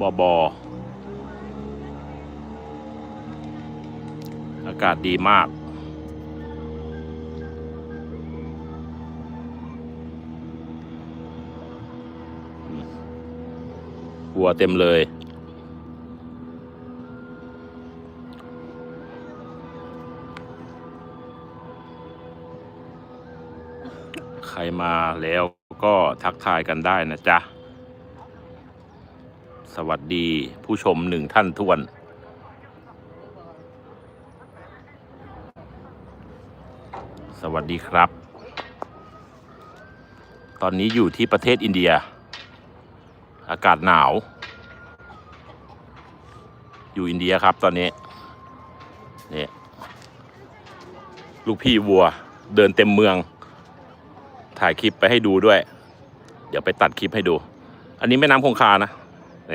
บอบออากาศดีมากวัวเต็มเลย ใครมาแล้วก็ทักทายกันได้นะจ๊ะ สวัสดีผู้ชมหนึ่งท่านทวนสวัสดีครับ ตอนนี้อยู่ที่ประเทศอินเดีย อากาศหนาว อยู่อินเดียครับตอนนี้เนี่ยลูกพี่วัวเดินเต็มเมือง ถ่ายคลิปไปให้ดูด้วย เดี๋ยวไปตัดคลิปให้ดู อันนี้แม่น้ำคงคานะ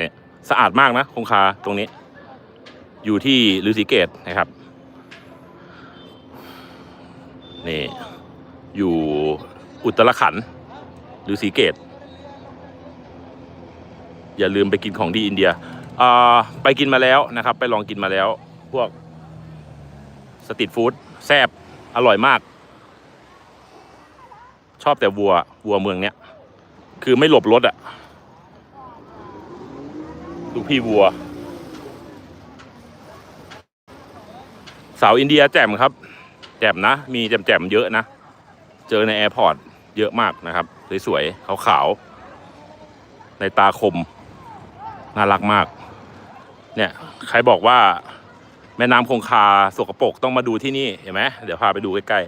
นี่สะอาดมากนะคงคาตรงนี้ อยู่ที่ฤาษีเกตนะครับ นี่ อยู่อุตรขันธ์ฤาษีเกต อย่าลืมไปกินของดีอินเดียไปกินมาแล้วนะครับ ไปลองกินมาแล้ว พวกสตรีทฟู้ดแซ่บอร่อยมาก ชอบแต่วัววัวเมืองเนี้ย คือไม่หลบรถอะลู กพี่วัว สาวอินเดียแจ่มครับ แจ่มนะ มีแจ่มๆเยอะนะ เจอในแอร์พอร์ตเยอะมากนะครับ สวยๆขาวๆในตาคม น่ารักมาก เนี่ย ใครบอกว่า แม่น้ำคงคาสกปรกต้องมาดูที่นี่ เห็นไหมเดี๋ยวพาไปดูใกล้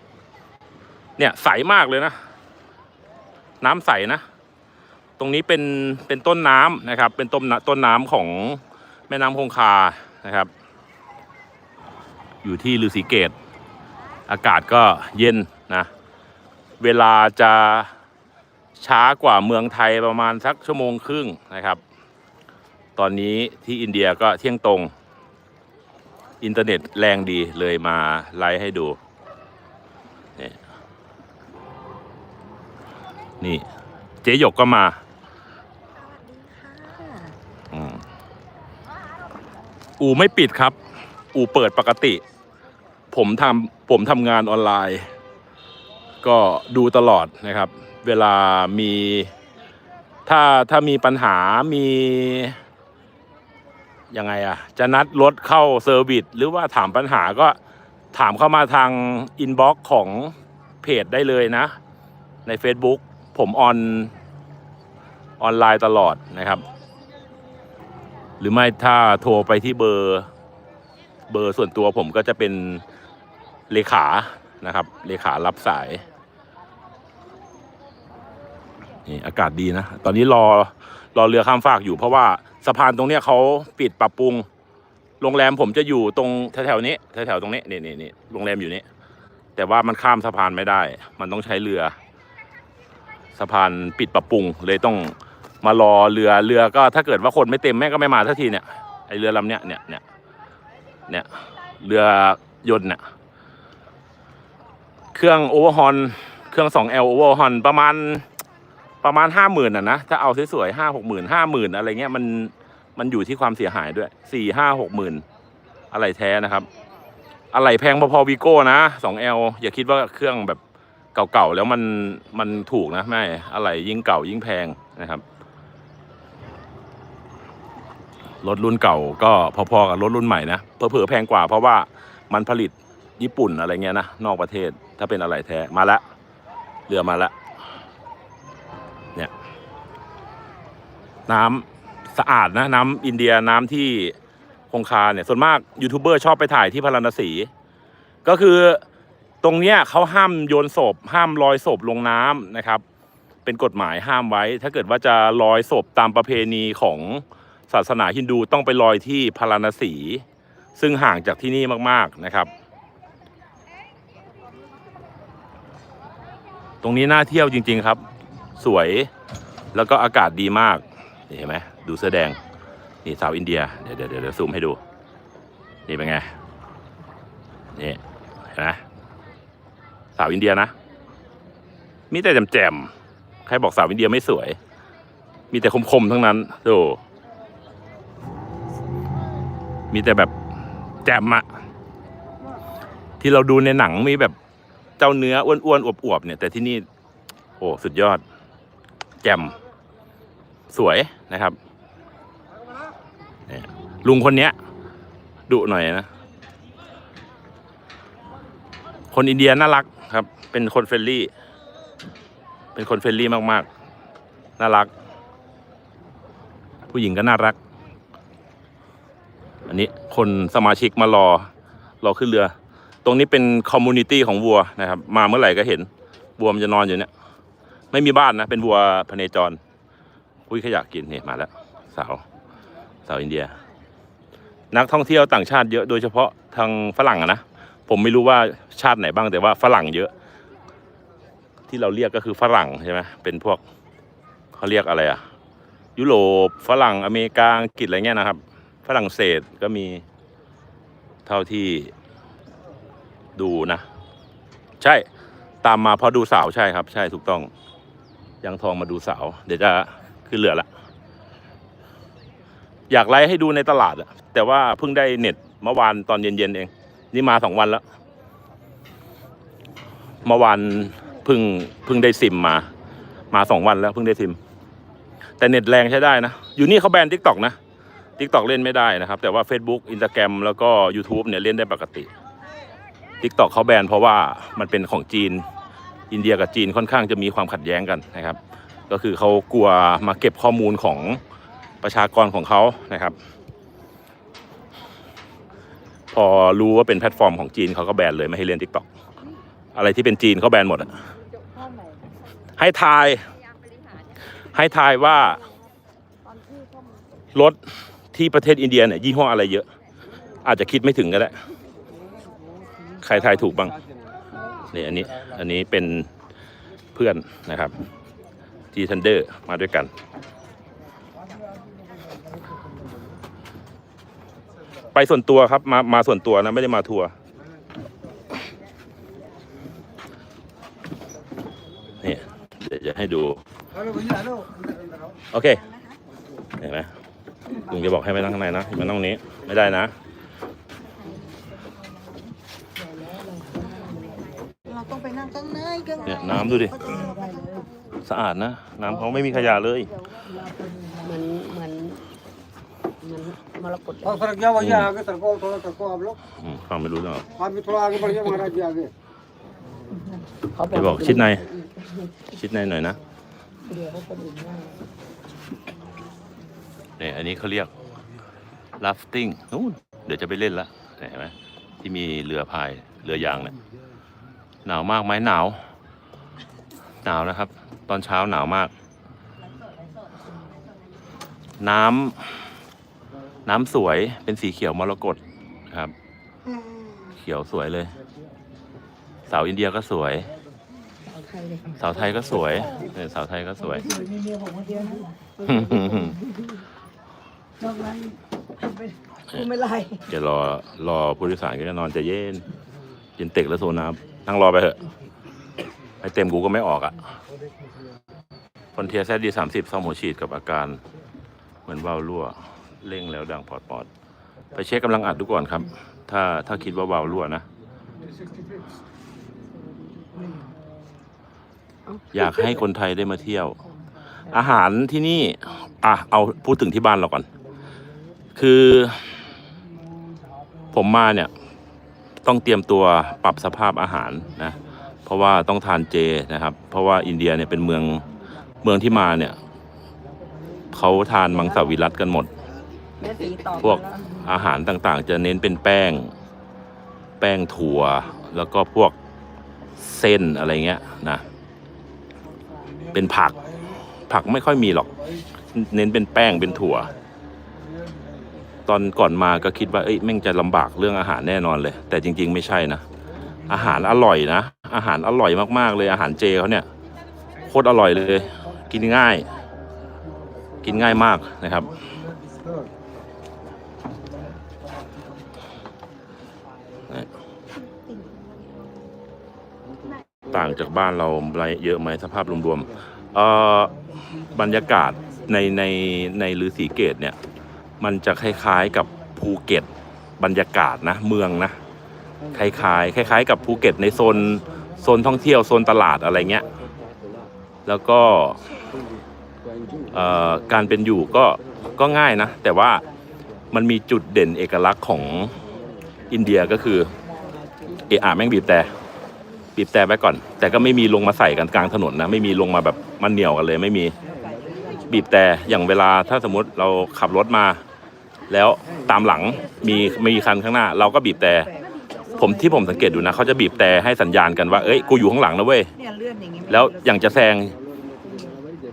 ๆเนี่ยใสมากเลยนะ น้ำใสนะ ตรงนี้เป็นเป็นต้นน้ำนะครับ เป็นต้นน้ำต้นน้ำของแม่น้ำคงคานะครับ อยู่ที่ฤาษีเกต อากาศก็เย็นนะ เวลาจะช้ากว่าเมืองไทยประมาณสักชั่วโมงครึ่งนะครับ ตอนนี้ที่อินเดียก็เที่ยงตรง อินเทอร์เน็ตแรงดีเลยมาไลฟ์ให้ดูนี่เจ๊หยกก็มาอืม อูไม่ปิดครับ อูเปิดปกติ ผมทำผมทำงานออนไลน์ ก็ดูตลอดนะครับ เวลามีถ้าถ้ามีปัญหามียังไงอะจะนัดรถเข้าเซอร์วิสหรือว่าถามปัญหาก็ถามเข้ามาทางอินบ็อกซ์ของเพจได้เลยนะ ใน Facebook ผมออนออนไลน์ตลอดนะครับ รือไม่ถ้าโทรไปที่เบอร์ เบอร์ส่วนตัวผมก็จะเป็นเลขานะครับ เลขารับสายนี่อากาศดีนะ ตอนนี้รอรอเรือข้ามฟากอยู่เพราะว่าสะพานตรงเนี้ยเขาปิดปรับปรุง โรงแรมผมจะอยู่ตรงแถวๆนี้แถวๆตรงนี้นี่นี่นี่โรงแรมอยู่นี่แต่ว่ามันข้ามสะพานไม่ได้ มันต้องใช้เรือ สะพานปิดปรับปรุงเลยต้อง มารอเรือเรือก็ถ้าเกิดว่าคนไม่เต็มแม่งก็ไม่มาทันทีเนี่ยไอเรือลำเนี้ยเนี่ยเนี่ยเนี่ยเรือยนต์เนี่ยเครื่องโอเวอร์ฮอนเครื่อง 2L โอเวอร์ฮอนประมาณประมาณห้าหมื่นอะนะถ้าเอาสวยๆห้าหกหมื่นห้าหมื่นอะไรเงี้ยมันมันอยู่ที่ความเสียหายด้วยสี่ห้าหกหมื่นอะไรแท้นะครับ อะไรแพงพอๆวีโก้นะสองเอลอย่าคิดว่าเครื่องแบบเก่าๆแล้วมันมันถูกนะไม่อะไรยิ่งเก่ายิ่งแพงนะครับ รถรุ่นเก่าก็พอๆกับรถรุ่นใหม่นะเผลอๆแพงกว่าเพราะว่ามันผลิตญี่ปุ่นอะไรเงี้ยนะนอกประเทศถ้าเป็นอะไรแท้มาแล้วเรือมาแล้วน้ำสะอาดนะน้ำอินเดียน้ำที่คงคาเนี่ยส่วนมากยูทูบเบอร์ชอบไปถ่ายที่พาราณสี ก็คือตรงเนี้ยเขาห้ามโยนศพ ห้ามลอยศพลงน้ำนะครับ เป็นกฎหมายห้ามไว้ ถ้าเกิดว่าจะลอยศพตามประเพณีของ ศาสนาฮินดูต้องไปลอยที่พาราณสี ซึ่งห่างจากที่นี่มากๆนะครับ ตรงนี้น่าเที่ยวจริง ๆครับ สวยแล้วก็อากาศดีมากเห็นไหมดูเสื้อแดงนี่สาวอินเดียเดี๋ยวเดี๋ยวเดี๋ยวซูมให้ดู นี่เป็นไงนี่เห็นไหมสาวอินเดียนะ มีแต่แจ่มๆใครบอกสาวอินเดียไม่สวย มีแต่คมๆทั้งนั้นดู มีแต่แบบแจ่มอะที่เราดูในหนังมีแบบเจ้าเนื้ออ้วนๆอวบๆเนี่ย แต่ที่นี่โอ้สุดยอด แจ่มสวยนะครับเนี่ยลุงคนเนี้ยดุหน่อยนะ คนอินเดียน่ารักครับ เป็นคนเฟรนลี่ เป็นคนเฟรนลี่มากๆ น่ารัก ผู้หญิงก็น่ารัก อันนี้คนสมาชิกมารอรอขึ้นเรือ ตรงนี้เป็นคอมมูนิตี้ของวัวนะครับ มาเมื่อไหร่ก็เห็นวัวมันจะนอนอยู่เนี่ย ไม่มีบ้านนะ เป็นวัวพเนจรอุ้ยขยะกินเนี่ยมาแล้วสาวสาวอินเดีย นักท่องเที่ยวต่างชาติเยอะโดยเฉพาะทางฝรั่งอะนะผมไม่รู้ว่าชาติไหนบ้างแต่ว่าฝรั่งเยอะ ที่เราเรียกก็คือฝรั่งใช่ไหมเป็นพวกเขาเรียกอะไรอะยุโรปฝรั่งอเมริกาอังกฤษอะไรเงี้ยนะครับ ฝรั่งเศสก็มีเท่าที่ดูนะ ใช่ตามมาพอดูสาวใช่ครับ ใช่ถูกต้องยังทองมาดูสาว เดี๋ยวจะขึ้นเรือละอยากไลฟ์ให้ดูในตลาดอะแต่ว่าเพิ่งได้เน็ตเมื่อวานตอนเย็นๆเอง นี่มาสองวันแล้วเมื่อวานเพิ่งเพิ่งได้ซิมมา มาสองวันแล้วเพิ่งได้ซิม แต่เน็ตแรงใช้ได้นะ อยู่นี่เขาแบนทิกตอกนะ ทิกตอกเล่นไม่ได้นะครับ แต่ว่า Facebook Instagram แล้วก็ YouTube เนี่ยเล่นได้ปกติทิกตอกเขาแบนเพราะว่ามันเป็นของจีน อินเดียกับจีนค่อนข้างจะมีความขัดแย้งกันนะครับ ก็คือเขากลัวมาเก็บข้อมูลของประชากรของเขานะครับ พอรู้ว่าเป็นแพลตฟอร์มของจีนเขาก็แบนเลยไม่ให้เล่นทิกตอกอะไรที่เป็นจีนเขาแบนหมดอะให้ทาย ให้ทายว่ารถ ที่ประเทศอินเดียเนี่ยยี่ห้ออะไรเยอะ อาจจะคิดไม่ถึงก็ได้ใครทายถูกบ้างนี่อันนี้อันนี้เป็นเพื่อนนะครับจีทันเดอร์มาด้วยกัน ไปส่วนตัวครับมามาส่วนตัวนะ ไม่ได้มาทัวร์นี่เดี๋ยวจะให้ดู โอเคเห็นไหม ลุงจะบอกให้ไปนั่งข้างในนะอย่ามานั่งตรงนี้ ไม่ได้นะ เราต้องไปนั่งข้างในข้างใน เนี่ยน้ำดูดิ สะอาดนะ น้ำเขาไม่มีขยะเลย เหมือนเหมือนเหมือนมรกตเลย और सर क्या भैया आगे सरको थोड़ा सरको आप लोग อืมฟังไม่รู้เรื่องหรอก आप भी थोड़ा आगे बढ़िए महाराज जी आगे เขา เดี๋ยวบอกชิดใน ชิดในหน่อยนะ เดี๋ยวเขาคนอื่นว่า เนี่ยอันนี้เขาเรียก rafting นู่นเดี๋ยวจะไปเล่นละเห็นไหมที่มีเรือพายเรือยางเนี่ยหนาวมากไหมหนาว หนาวนะครับ ตอนเช้าหนาวมาก น้ำน้ำสวยเป็นสีเขียวมรกตครับ เขียวสวยเลย สาวอินเดียก็สวยเอาไทยเลยสาวไทยก็สวยเออสาวไทยก็สวยมีเมียผมค นเดียวนะนอกนั้นกูไม่ไล่เดี๋ยวรอรอผู้โดยสารก็จะนอนใจะเย็นเย็นเต็กแล้วโซน้ำนั่งรอไปเถอะให้เต็มกูก็ไม่ออกอะ่ะคอนเทียแซดดีสามสิบซ่อมหัวฉีดกับอาการเหมือนว่าวรั่วเร่งแล้วดังปอดปอดไปเช็คกำลังอัดดูก่อนครับ ถ้าถ้าคิดว่าวาวรั่วนะ อยากให้คนไทยได้มาเที่ยว อาหารที่นี่ อะ เอาพูดถึงที่บ้านเราก่อน คือผมมาเนี่ย ต้องเตรียมตัวปรับสภาพอาหารนะ เพราะว่าต้องทานเจนะครับ เพราะว่าอินเดียเนี่ยเป็นเมืองเมืองที่มาเนี่ยเขาทานมังสวิรัตกันหมด พวกอาหารต่างๆ จะเน้นเป็นแป้ง แป้งถั่ว แล้วก็พวกเส้นอะไรเงี้ยนะ เป็นผัก ผักไม่ค่อยมีหรอก เน้นเป็นแป้งเป็นถั่ว ตอนก่อนมาก็คิดว่าเอ้ยแม่งจะลำบากเรื่องอาหารแน่นอนเลย แต่จริง ๆ ไม่ใช่นะ อาหารอร่อยนะ อาหารอร่อยมากๆเลยอาหารเจเขาเนี่ยโคตรอร่อยเลย กินง่าย กินง่ายมากนะครับ ต่างจากบ้านเราอะไรเยอะไหมสภาพรวมๆบรรยากาศในในในฤาษีเกตเนี่ย มันจะคล้ายๆกับภูเก็ตบรรยากาศนะเมืองนะคล้ายๆคล้าย ๆ กับภูเก็ตในโซนโซนท่องเที่ยวโซนตลาดอะไรเงี้ยแล้วก็เอ่อการเป็นอยู่ก็ก็ง่ายนะ แต่ว่ามันมีจุดเด่นเอกลักษณ์ของอินเดียก็คือเอะอะแม่งบีบแต่บีบแต่ไว้ก่อน แต่ก็ไม่มีลงมาใส่กันกลางถนนนะ ไม่มีลงมาแบบมันเหนียวกันเลย ไม่มีบีบแต่อย่างเวลาถ้าสมมติเราขับรถมา แล้วตามหลังมีมีคันข้างหน้า เราก็บีบแต่ผมที่ผมสังเกตดูนะเขาจะบีบแต่ให้สัญญาณกันว่าเอ้ยกูอยู่ข้างหลังนะเว้ยเนี่ยเลื่อนอย่างงี้แล้วอย่างจะแซง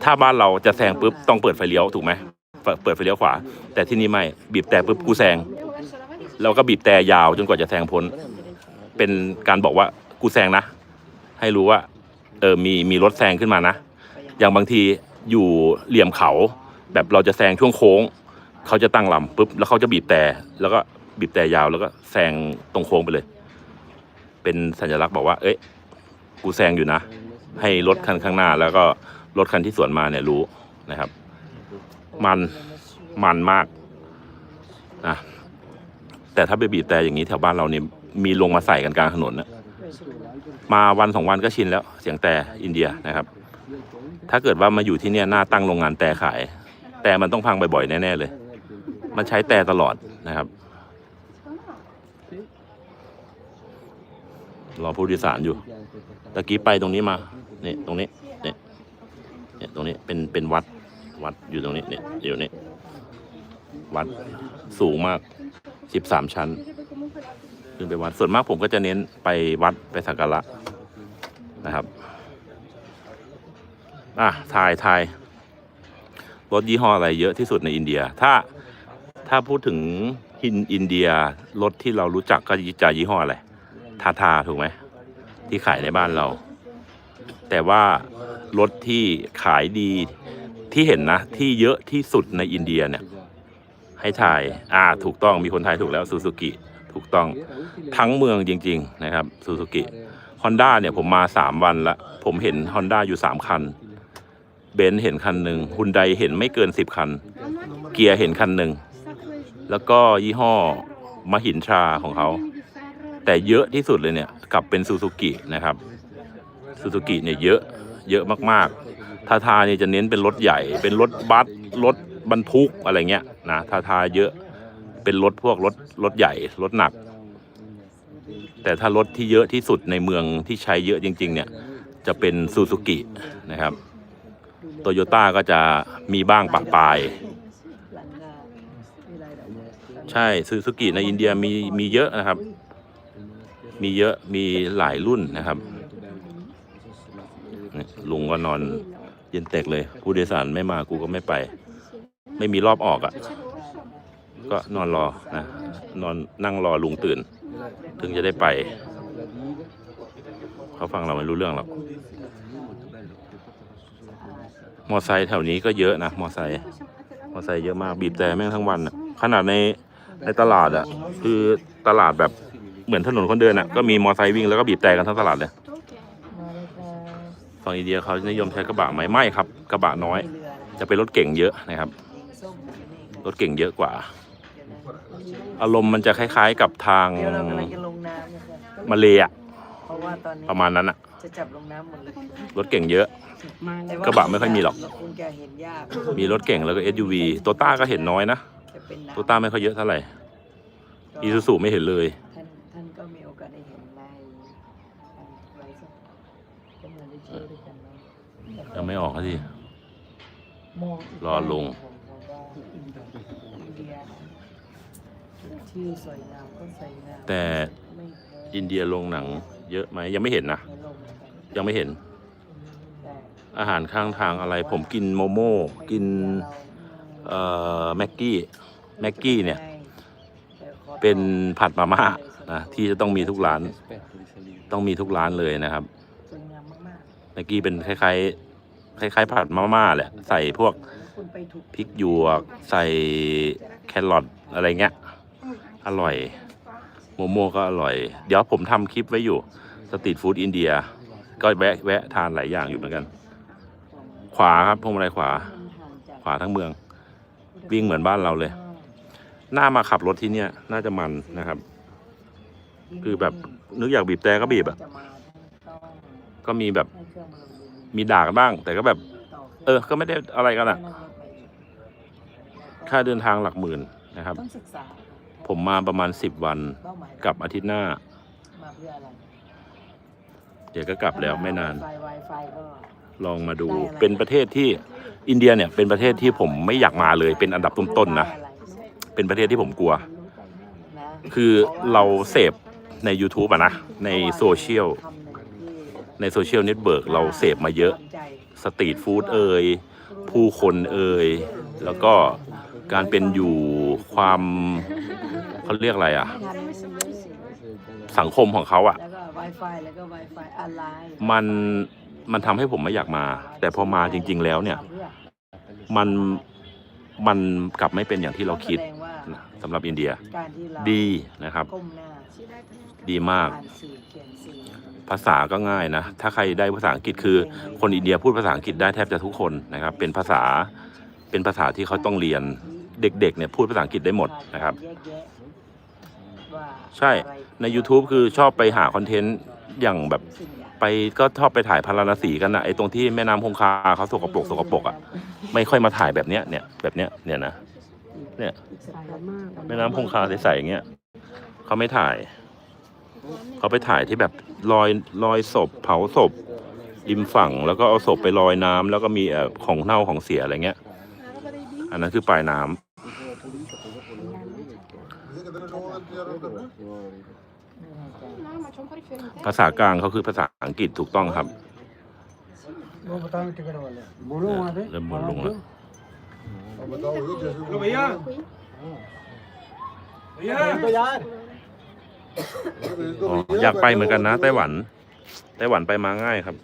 ถ้าบ้านเราจะแซงปุ๊บต้องเปิดไฟเลี้ยวถูกไหมเปิดเปิดไฟเลี้ยวขวา แต่ที่นี่ไม่บีบแต่ปุ๊บกูแซงเราก็บีบแต่ยาวจนกว่าจะแซงพ้น เป็นการบอกว่ากูแซงนะ ให้รู้ว่าเออมีมีรถแซงขึ้นมานะ อย่างบางทีอยู่เหลี่ยมเขาแบบเราจะแซงช่วงโค้ง เขาจะตั้งลำปุ๊บแล้วเขาจะบีบแต่แล้วก็บีบแต่ยาวแล้วก็แซงตรงโค้งไปเลย เป็นสัญลักษณ์บอกว่า เอ้ยกูแซงอยู่นะ ให้รถคันข้างหน้า แล้วก็รถคันที่สวนมาเนี่ยรู้นะครับ มันมันมากนะแต่ถ้าไปบีบแต่อย่างนี้แถวบ้านเราเนี่ยมีลงมาใส่กันกลางถนนนะมาวันสองวันก็ชินแล้วเสียงแต่อินเดียนะครับ ถ้าเกิดว่ามาอยู่ที่เนี่ยหน้าตั้งโรงงานแต่ขาย แต่มันต้องพังบ่อยๆแน่ๆเลย มันใช้แต่ตลอดนะครับ รอผู้โดยสารอยู่ ตะกี้ไปตรงนี้มา เนี่ยตรงนี้ เนี่ยเนี่ยตรงนี้เป็นเป็นวัด วัดอยู่ตรงนี้ เนี่ยอยู่นี่ วัดสูงมากสิบสามชั้น ขึ้นไปวัด ส่วนมากผมก็จะเน้นไปวัดไปสักการะนะครับ อะทายทายรถยี่ห้ออะไรเยอะที่สุดในอินเดีย ถ้า ถ้าพูดถึงอินอินเดียรถที่เรารู้จักก็จะยี่ห้ออะไร ทาทาถูกไหม ที่ขายในบ้านเรา แต่ว่ารถที่ขายดีที่เห็นนะ ที่เยอะที่สุดในอินเดียเนี่ย ให้ถ่าย อ่า ถูกต้องมีคนไทยถูกแล้วซูซูกิถูกต้องทั้งเมืองจริง ๆ นะครับซูซูกิฮอนด้าเนี่ยผมมาสามวันละ ผมเห็นฮอนด้าอยู่สามคันเบนซ์เห็นคันหนึ่งฮุนไดเห็นไม่เกินสิบคัน เกียร์เห็นคันหนึ่ง แล้วก็ยี่ห้อมหินทราของเขา แต่เยอะที่สุดเลยเนี่ยกลับเป็นซูซูกินะครับซูซูกิเนี่ยเยอะเยอะมากๆทาทาเนี่ยจะเน้นเป็นรถใหญ่ เป็นรถบัสรถบรรทุกอะไรเงี้ยนะทาทาเยอะเป็นรถพวกรถรถใหญ่รถหนัก แต่ถ้ารถที่เยอะที่สุดในเมืองที่ใช้เยอะจริง ๆ เนี่ยจะเป็นซูซูกินะครับโตโยต้าก็จะมีบ้างปะปาย ใช่ซูซูกิในอินเดียมีมีเยอะนะครับ มีเยอะมีหลายรุ่นนะครับลุงก็นอนเย็นเตกเลย ผู้โดยสารไม่มากูก็ไม่ไป ไม่มีรอบออกอะ่ะ ก็นอนรอนะนอนนั่งรอลุงตื่น ถึงจะได้ไป เขาฟังเราไม่รู้เรื่องหรอกมอไซค์แถวนี้ก็เยอะนะมอไซค์มอไซค์เยอะมากบีบแต่แม่งทั้งวันอะขนาดใน ในตลาดอะคือตลาดแบบเหมือนถนนคนเดินอะก็มีมอไซค์วิ่งแล้วก็บีบแต่กันทั้งตลาดเลยฝั่งอินเดียเขานิยมใช้กระบะไหมไม่ครับ กระบะน้อย จะเป็นรถเก่งเยอะนะครับ รถเก่งเยอะกว่า อารมณ์มันจะคล้าย ๆ กับทางเดี๋ยวเรากำลังจะลงน้ำเนี่ยค่ะมาเลยอะเพราะว่าตอนนี้ประมาณนั้นอะจะจับลงน้ำหมดเลยรถเก่งเยอะ แต่ว่กระบะไม่ค่อยมีหรอก คงจะเห็นยาก มีรถเก่งแล้วก็ SUV โตต้าก็เห็นน้อยนะ จะเป็นน้ำโตต้าไม่ค่อยเยอะเท่าไหร่อีซูซูไม่เห็นเลย ท่านท่านก็มีโอกาสได้เห็นในไลฟ์สดก็มาได้เที่ยวด้วยกันเนาะยังไม่ออกสักที มองกรอลงอินเดียชื่อสวยงามก็สวยงามแต่ไม่แพ้อินเดียลงหนัง เยอะไหมยังไม่เห็นนะในโลกเหมือนกันยังไม่เห็นแต่อาหารข้างทางอะไร ผมกินโมโม่กินเอ่อแม็กกี้แม็กกี้เนี่ย เป็นผัดมาม่านะที่จะต้องมีทุกร้าน ต้องมีทุกร้านเลยนะครับสวยงามมากแม็กกี้เป็นคล้ายๆคล้ายๆผัดมาม่าแหละใส่พวกๆคุณไปถูกพริกหยวก ใส่แครอทอะไรเงี้ย อร่อย โมโม่ก็อร่อย เดี๋ยวผมทำคลิปไว้อยู่สตรีทฟู้ดอินเดีย ก็แวะแวะทานหลายอย่างอยู่เหมือนกัน ขวาครับพวงมาลัยขวา ขวาทั้งเมือง วิ่งเหมือนบ้านเราเลยน่ามาขับรถที่เนี่ย น่าจะมันนะครับ คือแบบนึกอยากบีบแต่ก็บีบอะจะมาต้องก็มีแบบให้เครื่องมันลงดินมีด่ากันบ้าง แต่ก็แบบต่อเออ ก็ไม่ได้อะไรกันอะให้นั่งรถไปเองค่าเดินทางหลักหมื่นนะครับต้องศึกษาผมมาประมาณสิบวันเป้าหมายกลับอาทิตย์หน้ามาเพื่ออะไรเดี๋ยวก็กลับแล้วไม่นานไฟไวไฟก็ ลองมาดูได้อะไรเป็นประเทศที่อินเดียเนี่ยเป็นประเทศที่ผมไม่อยากมาเลย เป็นอันดับต้นๆนะได้อะไรเป็นประเทศที่ผมกลัวนะคือเราเสพใน YouTube อะนะในโซเชียลคำหนึ่งที่ในโซเชียลเน็ตเบิร์กเราเสพมาเยอะใจสตรีทฟู้ดเอ่ยผู้คนเอ่ยแล้วก็การเป็นอยู่ความเขาเรียกอะไรอะไม่ทันเลยสังคมของเขาอะแล้วก็ Wi-Fi แล้วก็ Wi-Fi ออนไลน์มัน มันทำให้ผมไม่อยากมา แต่พอมาจริง ๆ แล้วเนี่ย มันมันกลับไม่เป็นอย่างที่เราคิดแสงว่านะสำหรับอินเดียการที่เราดีนะครับก้มหน้าดีมากอ่านสื่อเขียนสื่อภาษาก็ง่ายนะ ถ้าใครได้ภาษาอังกฤษคือ คนอินเดียพูดภาษาอังกฤษได้แทบจะทุกคนนะครับ เป็นภาษาเป็นภาษาที่เขาต้องเรียนเด็กๆเนี่ยพูดภาษาอังกฤษได้หมดนะครับแยกแยะว่าใช่อะไรใน YouTube คือชอบไปหาคอนเทนต์อย่างแบบสิ่งอย่าง ไปก็ชอบไปถ่ายพาราณสีกันนะไอ้ตรงที่แม่น้ำคงคาเขาสกปรกสกปรกอะไม่ค่อยมาถ่ายแบบเนี้ยเนี่ยแบบเนี้ยเนี่ยนะเนี่ยสบายมากแม่น้ำคงคาใสๆอย่างเงี้ยเขาไม่ถ่าย เขาไปถ่ายที่แบบลอยลอยศพ เผาศพริมฝั่ง แล้วก็เอาศพไปลอยน้ำแล้วก็มีเอ่อของเน่าของเสียอะไรเงี้ย อันนั้นคือปลายน้ำ ภาษากลางเขาคือภาษาอังกฤษถูกต้องครับ वो बताओ टिकट वाले बोलो वहाँ पे रे बोल लूंगा। बताओ लो भैया भैया तो यार อ๋ออยากไปเหมือนกันนะไต้หวัน ไต้หวันไปมาง่ายครับ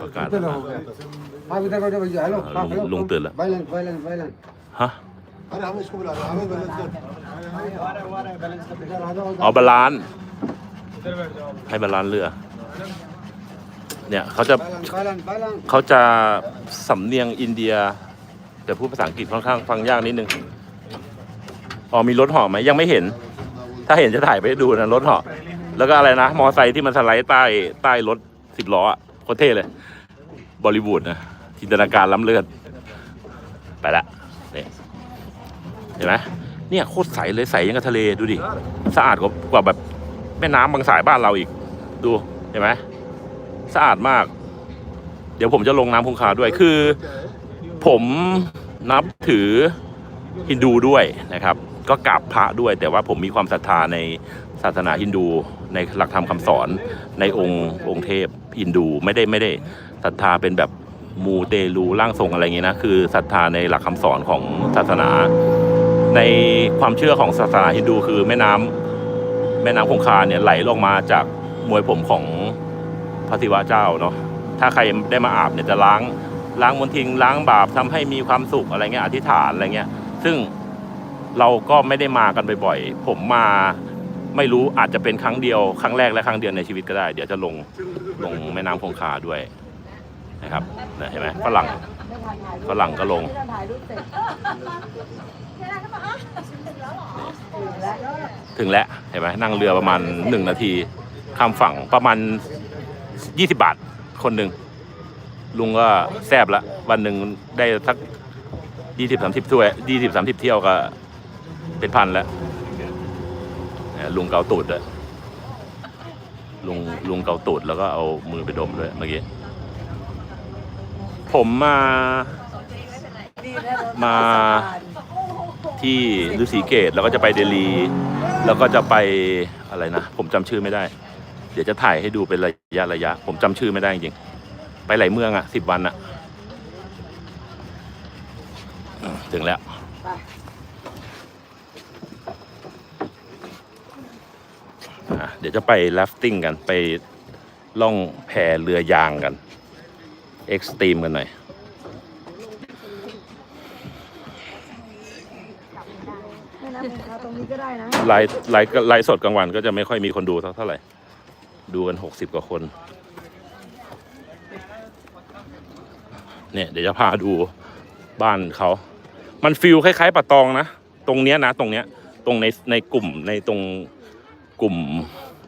ประกาศ कितने लोग हैं आप इधर बैठो भैया हेलो हाँ, लुंग तेल है। बैलेंस बैलेंस बैलेंस ฮะ अरे हम इसको बुला रहे हैं हमें बैलेंस कर इधर आ जाओ เอาบาลานซ์ให้บาลานซ์เรือ เนี่ยเขาจะ बैलेंस बैलेंस बैलेंस เขาจะสำเนียงอินเดีย แต่พูดภาษาอังกฤษค่อนข้างฟังยากนิดนึงอ๋อมีรถเหาะไหมยังไม่เห็น ถ้าเห็นจะถ่ายไปให้ดูนะรถเหาะแล้วก็อะไรนะ มอไซค์ที่มันสไลด์ใต้ใต้รถ สิบล้ออะโคตรเท่เลย บอลิวูดนะจินตนาการล้ำเลือดไปละเนี่ยเห็นไหมเนี่ยโคตรใสเลยใสยังกับทะเลดูดิสะอาดกว่ากว่าแบบแม่น้ำบางสายบ้านเราอีก ดูเห็นไหมสะอาดมาก เดี๋ยวผมจะลงน้ำคงคาด้วยคือ ผมนับถือฮินดูด้วยนะครับ ก็กราบพระด้วยแต่ว่าผมมีความศรัทธาในาสนาฮินดูในหลักธรรมคำสอนในองค์องค์เทพฮินดูไม่ได้ไม่ได้ศรัทธาเป็นแบบมูเตลูร่างทรงอะไรอย่างงี้นะคือศรัทธาในหลักคำสอนของศาสนา ในความเชื่อของศาสนาฮินดูคือแม่น้ำแม่น้ำคงคาเนี่ยไหลลงมาจากมวยผมของพระศิวะเจ้าเนาะถ้าใครได้มาอาบเนี่ยจะล้างล้างมลทินล้างบาปทำให้มีความสุขอะไรเงี้ยอธิษฐานอะไรเงี้ย ซึ่งเราก็ไม่ได้มากันบ่อยๆ ผมมา ไม่รู้อาจจะเป็นครั้งเดียวครั้งแรกและครั้งเดียวในชีวิตก็ได้ เดี๋ยวจะลงลงแม่น้ำคงคาด้วยนะครับนะเห็นไหมฝรั่งฝรั่งก็ลง ถึงแล้วเห็นไหมนั่งเรือประมาณหนึ่งนาทีข้ามฝั่งประมาณยี่สิบาทคนหนึ่งลุงก็แซบละวันหนึ่งได้สักยี่สิบสามสิบถ้วยยี่สิบสามสิบเที่ยวก็เป็นพันแล้ว ลุงเกาตูดด้วยลุงลุงเกาตูดแล้วก็เอามือไปดมด้วยเมื่อกี้ผมมา มาที่ฤาษีเกตแล้วก็จะไปเดลี แล้วก็จะไปอะไรนะ ผมจำชื่อไม่ได้ เดี๋ยวจะถ่ายให้ดูเป็นระยะระยะ ผมจำชื่อไม่ได้จริงๆไปหลายเมืองอะสิบวันอะถึงแล้ว อะ เดี๋ยวจะไปแรฟติ้งกันไปล่องแพเรือยางกัน เอ็กซ์ตรีมกันหน่อยไม่นะผมเอาตรงนี้ก็ได้นะไลฟ์ไลฟ์ไลฟ์สดกลางวันก็จะไม่ค่อยมีคนดูเท่าเท่าไหร่ ดูกันหกสิบกว่าคน เนี่ยเดี๋ยวจะพาดูบ้านเขา มันฟิลคล้าย ๆปะตองนะ ตรงเนี้ยนะ ตรงเนี้ย ตรงในในกลุ่มในตรงกลุ่ม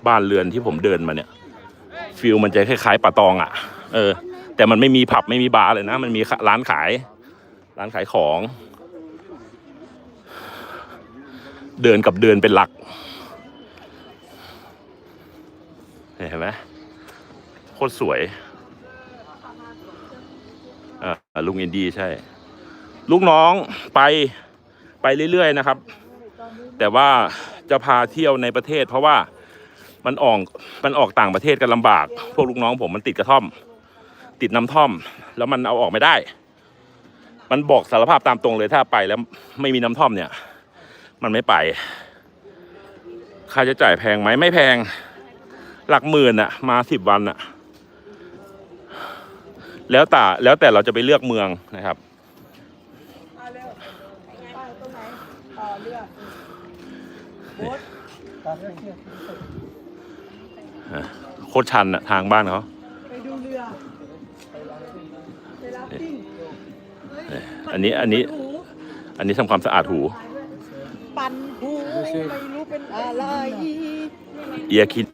บ้านเรือนที่ผมเดินมาเนี่ยฟิลมันจะคล้ายๆปะตองอะ่ะ เออ แต่มันไม่มีผับไม่มีบาร์เลยนะ มันมีร้านขาย ร้านขายของ เดินกับเดินเป็นหลักเห็นไหมโคตรสวยอ่าลุงอินดี้ใช่ ลูกน้องไปไปเรื่อยๆนะครับ แต่ว่าจะพาเที่ยวในประเทศเพราะว่า มันออกมันออกต่างประเทศกันลำบาก พวกลูกน้องผมมันติดกระท่อม ติดน้ำท่อม แล้วมันเอาออกไม่ได้ มันบอกสารภาพตามตรงเลยถ้าไปแล้วไม่มีน้ำท่อมเนี่ย มันไม่ไป ค่าใช้จ่ายแพงไหมไม่แพง หลักหมื่นอะมาสิบวันอะแล้วแต่แล้วแต่เราจะไปเลือกเมืองนะครับตรงไหนต่อเรือ โคตรชันอะทางบ้านเขาไปดูเรือไปรับปิ้งอันนี้อันนี้หูอันนี้ทำความสะอาดหู ปั่นหูไม่รู้เป็นอะไรเอียร์คิด